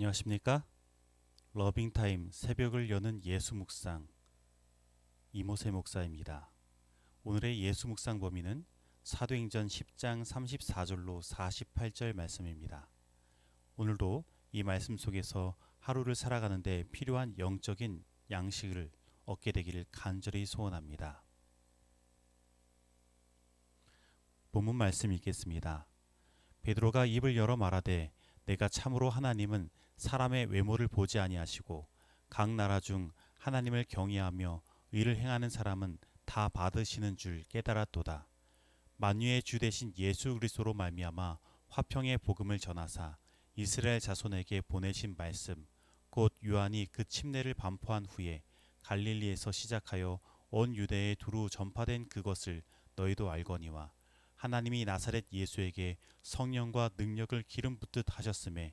안녕하십니까? 러빙타임 새벽을 여는 예수 묵상 이모세 목사입니다. 오늘의 예수 묵상 범위는 사도행전 10장 34절로 48절 말씀입니다. 오늘도 이 말씀 속에서 하루를 살아가는데 필요한 영적인 양식을 얻게 되기를 간절히 소원합니다. 본문 말씀 읽겠습니다. 베드로가 입을 열어 말하되 내가 참으로 하나님은 사람의 외모를 보지 아니하시고 각 나라 중 하나님을 경외하며 의를 행하는 사람은 다 받으시는 줄 깨달았도다. 만유의 주 대신 예수 그리스도로 말미암아 화평의 복음을 전하사 이스라엘 자손에게 보내신 말씀 곧 요한이 그 침례를 반포한 후에 갈릴리에서 시작하여 온 유대에 두루 전파된 그것을 너희도 알거니와 하나님이 나사렛 예수에게 성령과 능력을 기름 붓듯 하셨음에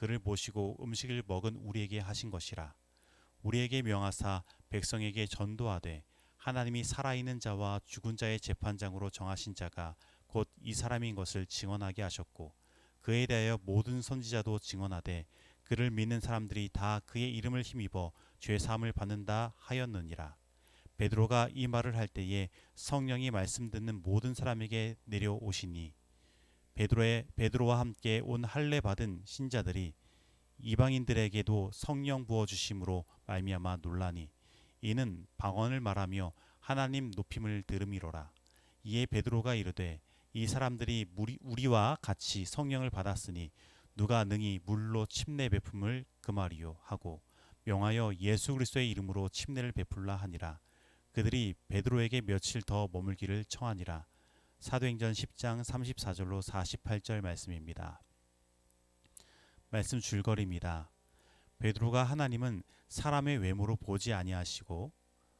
그를 모시고 음식을 먹은 우리에게 하신 것이라. 우리에게 명하사 백성에게 전도하되 하나님이 살아있는 자와 죽은 자의 재판장으로 정하신 자가 곧 이 사람인 것을 증언하게 하셨고 그에 대하여 모든 선지자도 증언하되 그를 믿는 사람들이 다 그의 이름을 힘입어 죄 사함을 받는다 하였느니라. 베드로가 이 말을 할 때에 성령이 말씀 듣는 모든 사람에게 내려오시니 베드로의 베드로와 함께 온 할례 받은 신자들이 이방인들에게도 성령 부어 주심으로 말미암아 놀라니 이는 방언을 말하며 하나님 높임을 들음이로라. 이에 베드로가 이르되 이 사람들이 우리, 우리와 같이 성령을 받았으니 누가 능히 물로 침례 베품을 금하리요? 하고 명하여 예수 그리스도의 이름으로 침례를 베풀라 하니라. 그들이 베드로에게 며칠 더 머물기를 청하니라. 사도행전 10장 34절로 48절 말씀입니다. 말씀 줄거리입니다. 베드로가 하나님은 사람의 외모로 보지 아니하시고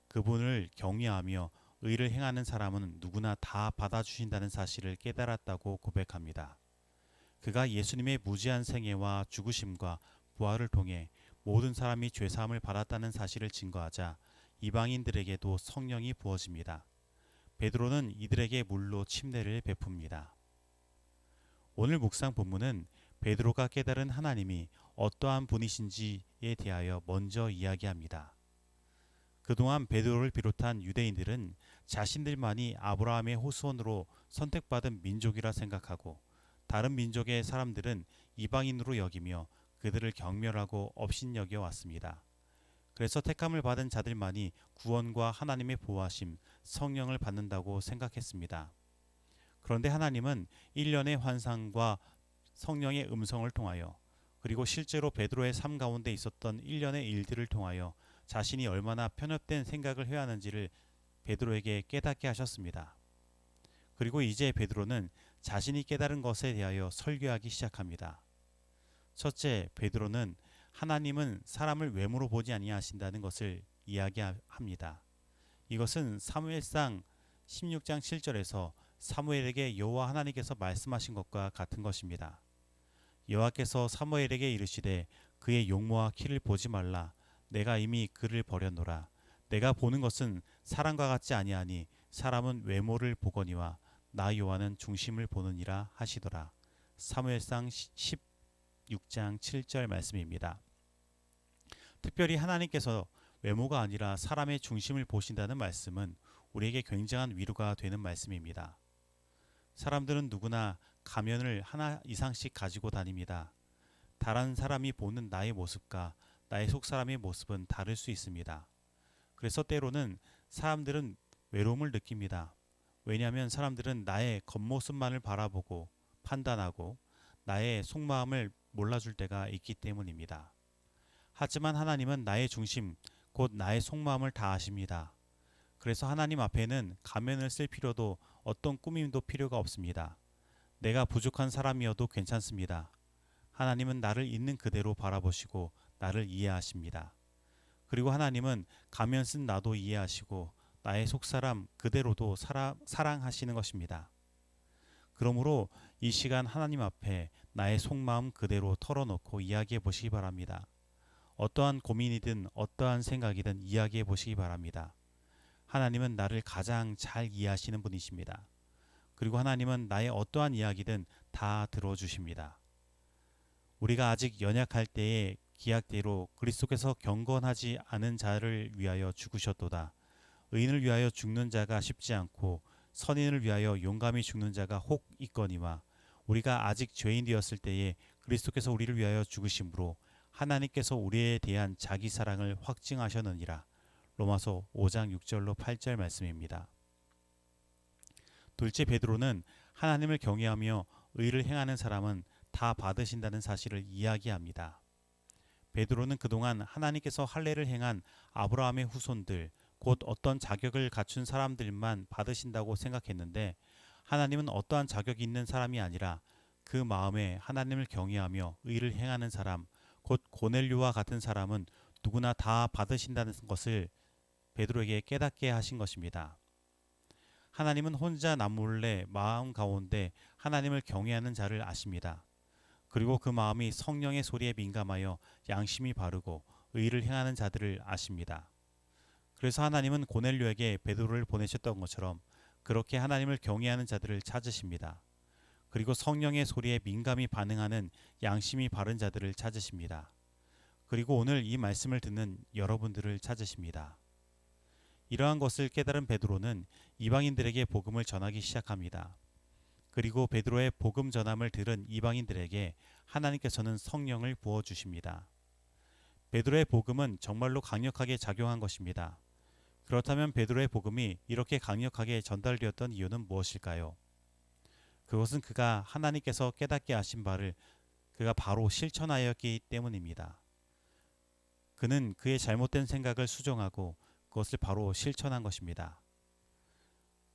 그분을 경외하며 의를 행하는 사람은 누구나 다 받아주신다는 사실을 깨달았다고 고백합니다. 그가 예수님의 무지한 생애와 죽으심과 부활을 통해 모든 사람이 죄사함을 받았다는 사실을 증거하자 이방인들에게도 성령이 부어집니다. 베드로는 이들에게 물로 침례를 베풉니다. 오늘 묵상 본문은 베드로가 깨달은 하나님이 어떠한 분이신지에 대하여 먼저 이야기합니다. 그동안 베드로를 비롯한 유대인들은 자신들만이 아브라함의 호수원으로 선택받은 민족이라 생각하고 다른 민족의 사람들은 이방인으로 여기며 그들을 경멸하고 업신여겨 왔습니다. 그래서 택함을 받은 자들만이 구원과 하나님의 보호하심, 성령을 받는다고 생각했습니다. 그런데 하나님은 1년의 환상과 성령의 음성을 통하여 그리고 실제로 베드로의 삶 가운데 있었던 1년의 일들을 통하여 자신이 얼마나 편협된 생각을 해야 하는지를 베드로에게 깨닫게 하셨습니다. 그리고 이제 베드로는 자신이 깨달은 것에 대하여 설교하기 시작합니다. 첫째, 베드로는 하나님은 사람을 외모로 보지 아니하신다는 것을 이야기합니다. 이것은 사무엘상 16장 7절에서 사무엘에게 여호와 하나님께서 말씀하신 것과 같은 것입니다. 여호와께서 사무엘에게 이르시되 그의 용모와 키를 보지 말라 내가 이미 그를 버렸노라 내가 보는 것은 사람과 같지 아니하니 사람은 외모를 보거니와 나 여호와는 중심을 보느니라 하시더라. 사무엘상 16장 7절 말씀입니다. 특별히 하나님께서 외모가 아니라 사람의 중심을 보신다는 말씀은 우리에게 굉장한 위로가 되는 말씀입니다. 사람들은 누구나 가면을 하나 이상씩 가지고 다닙니다. 다른 사람이 보는 나의 모습과 나의 속 사람의 모습은 다를 수 있습니다. 그래서 때로는 사람들은 외로움을 느낍니다. 왜냐하면 사람들은 나의 겉모습만을 바라보고 판단하고 나의 속마음을 몰라줄 때가 있기 때문입니다. 하지만 하나님은 나의 중심, 곧 나의 속마음을 다 아십니다. 그래서 하나님 앞에는 가면을 쓸 필요도 어떤 꾸밈도 필요가 없습니다. 내가 부족한 사람이어도 괜찮습니다. 하나님은 나를 있는 그대로 바라보시고 나를 이해하십니다. 그리고 하나님은 가면 쓴 나도 이해하시고 나의 속사람 그대로도 사랑, 사랑하시는 것입니다. 그러므로 이 시간 하나님 앞에 나의 속마음 그대로 털어놓고 이야기해 보시기 바랍니다. 어떠한 고민이든 어떠한 생각이든 이야기해 보시기 바랍니다. 하나님은 나를 가장 잘 이해하시는 분이십니다. 그리고 하나님은 나의 어떠한 이야기든 다 들어주십니다. 우리가 아직 연약할 때에 기약대로 그리스도께서 경건하지 않은 자를 위하여 죽으셨도다. 의인을 위하여 죽는 자가 쉽지 않고 선인을 위하여 용감히 죽는 자가 혹 있거니와 우리가 아직 죄인 되었을 때에 그리스도께서 우리를 위하여 죽으심으로 하나님께서 우리에 대한 자기 사랑을 확증하셨느니라. 로마서 5장 6절로 8절 말씀입니다. 둘째 베드로는 하나님을 경외하며 의를 행하는 사람은 다 받으신다는 사실을 이야기합니다. 베드로는 그동안 하나님께서 할례를 행한 아브라함의 후손들 곧 어떤 자격을 갖춘 사람들만 받으신다고 생각했는데 하나님은 어떠한 자격이 있는 사람이 아니라 그 마음에 하나님을 경외하며 의를 행하는 사람 곧 고넬류와 같은 사람은 누구나 다 받으신다는 것을 베드로에게 깨닫게 하신 것입니다. 하나님은 혼자 남몰래 마음 가운데 하나님을 경외하는 자를 아십니다. 그리고 그 마음이 성령의 소리에 민감하여 양심이 바르고 의를 행하는 자들을 아십니다. 그래서 하나님은 고넬료에게 베드로를 보내셨던 것처럼 그렇게 하나님을 경외하는 자들을 찾으십니다. 그리고 성령의 소리에 민감히 반응하는 양심이 바른 자들을 찾으십니다. 그리고 오늘 이 말씀을 듣는 여러분들을 찾으십니다. 이러한 것을 깨달은 베드로는 이방인들에게 복음을 전하기 시작합니다. 그리고 베드로의 복음 전함을 들은 이방인들에게 하나님께서는 성령을 부어 주십니다. 베드로의 복음은 정말로 강력하게 작용한 것입니다. 그렇다면 베드로의 복음이 이렇게 강력하게 전달되었던 이유는 무엇일까요? 그것은 그가 하나님께서 깨닫게 하신 바를 그가 바로 실천하였기 때문입니다. 그는 그의 잘못된 생각을 수정하고 그것을 바로 실천한 것입니다.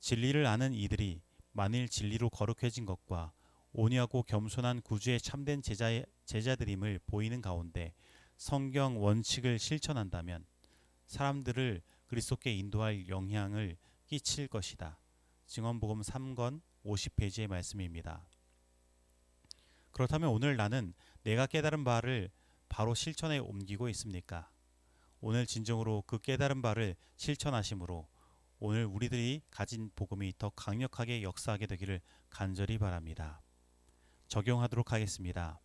진리를 아는 이들이 만일 진리로 거룩해진 것과 온유하고 겸손한 구주의 참된 제자, 제자들임을 보이는 가운데 성경 원칙을 실천한다면 사람들을 그리스도께 인도할 영향을 끼칠 것이다. 증언복음 3권 50페이지의 말씀입니다. 그렇다면 오늘 나는 내가 깨달은 바를 바로 실천에 옮기고 있습니까? 오늘 진정으로 그 깨달은 바를 실천하심으로 오늘 우리들이 가진 복음이 더 강력하게 역사하게 되기를 간절히 바랍니다. 적용하도록 하겠습니다.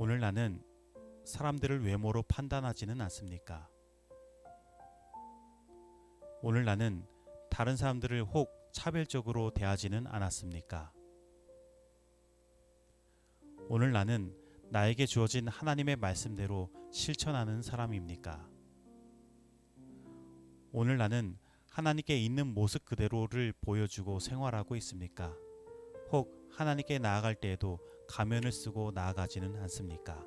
오늘 나는 사람들을 외모로 판단하지는 않습니까? 오늘 나는 다른 사람들을 혹 차별적으로 대하지는 않았습니까? 오늘 나는 나에게 주어진 하나님의 말씀대로 실천하는 사람입니까? 오늘 나는 하나님께 있는 모습 그대로를 보여주고 생활하고 있습니까? 혹 하나님께 나아갈 때에도 가면을 쓰고 나아가지는 않습니까?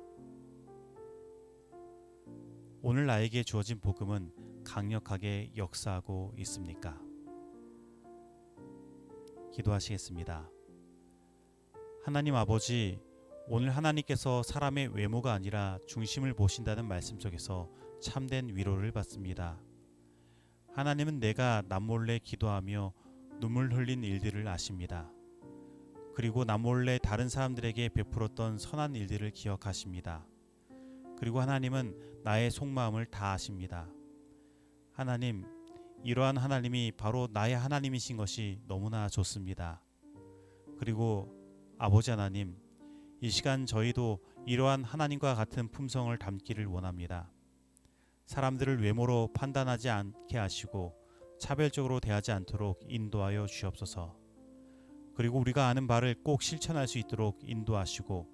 오늘 나에게 주어진 복음은 강력하게 역사하고 있습니까? 기도하시겠습니다. 하나님 아버지, 오늘 하나님께서 사람의 외모가 아니라 중심을 보신다는 말씀 속에서 참된 위로를 받습니다. 하나님은 내가 남몰래 기도하며 눈물 흘린 일들을 아십니다. 그리고 남몰래 다른 사람들에게 베풀었던 선한 일들을 기억하십니다. 그리고 하나님은 나의 속마음을 다 아십니다. 하나님, 이러한 하나님이 바로 나의 하나님이신 것이 너무나 좋습니다. 그리고 아버지 하나님, 이 시간 저희도 이러한 하나님과 같은 품성을 담기를 원합니다. 사람들을 외모로 판단하지 않게 하시고 차별적으로 대하지 않도록 인도하여 주옵소서. 그리고 우리가 아는 바를 꼭 실천할 수 있도록 인도하시고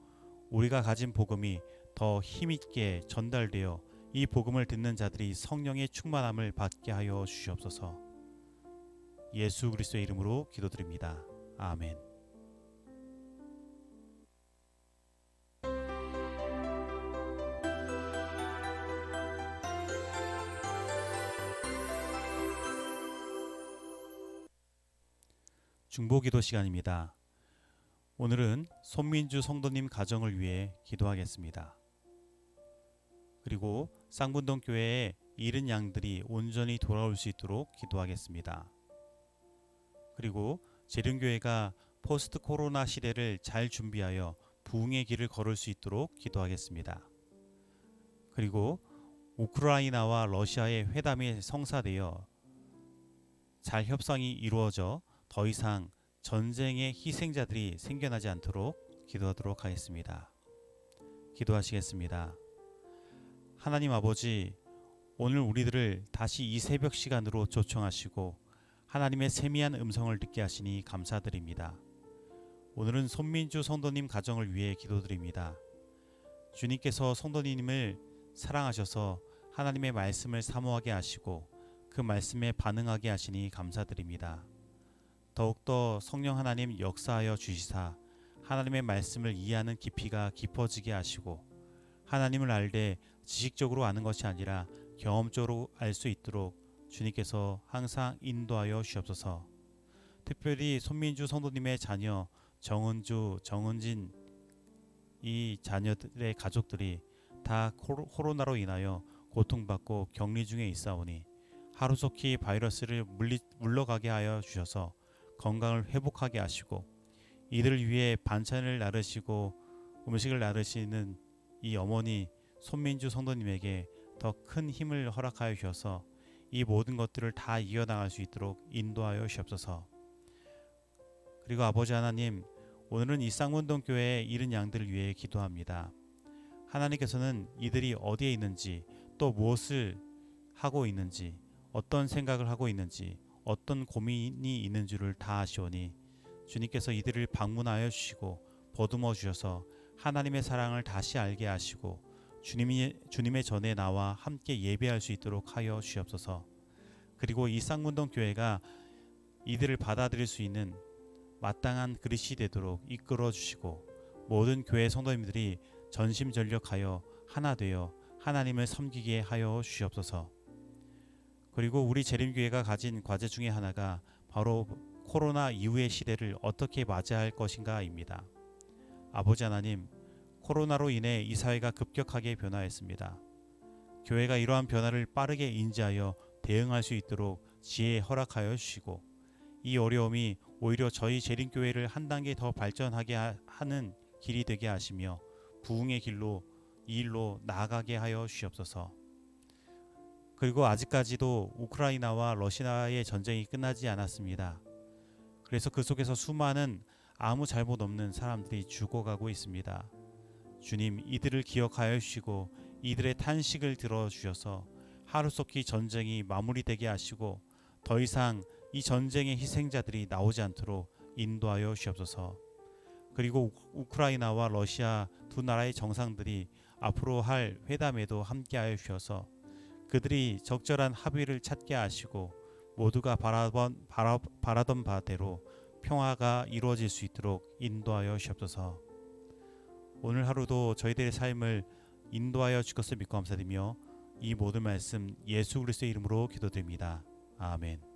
우리가 가진 복음이 더 힘있게 전달되어 이 복음을 듣는 자들이 성령의 충만함을 받게 하여 주시옵소서. 예수 그리스도의 이름으로 기도드립니다. 아멘. 중보기도 시간입니다. 오늘은 손민주 성도님 가정을 위해 기도하겠습니다. 그리고 쌍분동 교회에 잃은 양들이 온전히 돌아올 수 있도록 기도하겠습니다. 그리고 재림교회가 포스트 코로나 시대를 잘 준비하여 부흥의 길을 걸을 수 있도록 기도하겠습니다. 그리고 우크라이나와 러시아의 회담이 성사되어 잘 협상이 이루어져 더 이상 전쟁의 희생자들이 생겨나지 않도록 기도하도록 하겠습니다. 기도하시겠습니다. 하나님 아버지, 오늘 우리들을 다시 이 새벽 시간으로 초청하시고 하나님의 세미한 음성을 듣게 하시니 감사드립니다. 오늘은 손민주 성도님 가정을 위해 기도드립니다. 주님께서 성도님을 사랑하셔서 하나님의 말씀을 사모하게 하시고 그 말씀에 반응하게 하시니 감사드립니다. 더욱더 성령 하나님 역사하여 주시사 하나님의 말씀을 이해하는 깊이가 깊어지게 하시고 하나님을 알되 지식적으로 아는 것이 아니라 경험적으로 알 수 있도록 주님께서 항상 인도하여 주옵소서. 특별히 손민주 성도님의 자녀 정은주, 정은진 이 자녀들의 가족들이 다 코로- 코로나로 인하여 고통받고 격리 중에 있사오니 하루속히 바이러스를 물리, 물러가게 하여 주셔서 건강을 회복하게 하시고 이들을 위해 반찬을 나르시고 음식을 나르시는 이 어머니 손민주 성도님에게 더 큰 힘을 허락하여 주셔서 이 모든 것들을 다 이어나갈 수 있도록 인도하여 주옵소서. 그리고 아버지 하나님, 오늘은 이 쌍문동 교회의 잃은 양들을 위해 기도합니다. 하나님께서는 이들이 어디에 있는지 또 무엇을 하고 있는지 어떤 생각을 하고 있는지 어떤 고민이 있는 줄을 다 아시오니 주님께서 이들을 방문하여 주시고 보듬어 주셔서 하나님의 사랑을 다시 알게 하시고 주님이 주님의 전에 나와 함께 예배할 수 있도록 하여 주옵소서. 그리고 이 쌍문동 교회가 이들을 받아들일 수 있는 마땅한 그릇이 되도록 이끌어 주시고 모든 교회 성도님들이 전심전력하여 하나 되어 하나님을 섬기게 하여 주옵소서. 그리고 우리 재림교회가 가진 과제 중에 하나가 바로 코로나 이후의 시대를 어떻게 맞이할 것인가입니다. 아버지 하나님, 코로나로 인해 이 사회가 급격하게 변화했습니다. 교회가 이러한 변화를 빠르게 인지하여 대응할 수 있도록 지혜 허락하여 주시고 이 어려움이 오히려 저희 재림교회를 한 단계 더 발전하게 하- 하는 길이 되게 하시며 부흥의 길로 이 일로 나아가게 하여 주시옵소서. 그리고 아직까지도 우크라이나와 러시아의 전쟁이 끝나지 않았습니다. 그래서 그 속에서 수많은 아무 잘못 없는 사람들이 죽어가고 있습니다. 주님, 이들을 기억하여 주시고 이들의 탄식을 들어 주셔서 하루속히 전쟁이 마무리되게 하시고 더 이상 이 전쟁의 희생자들이 나오지 않도록 인도하여 주옵소서. 그리고 우- 우크라이나와 러시아 두 나라의 정상들이 앞으로 할 회담에도 함께하여 주셔서 그들이 적절한 합의를 찾게 하시고 모두가 바라던, 바라, 바라던 바대로 평화가 이루어질 수 있도록 인도하여 주옵소서. 오늘 하루도 저희들의 삶을 인도하여 주실 것을 믿고 감사드리며 이 모든 말씀 예수 그리스도의 이름으로 기도드립니다. 아멘.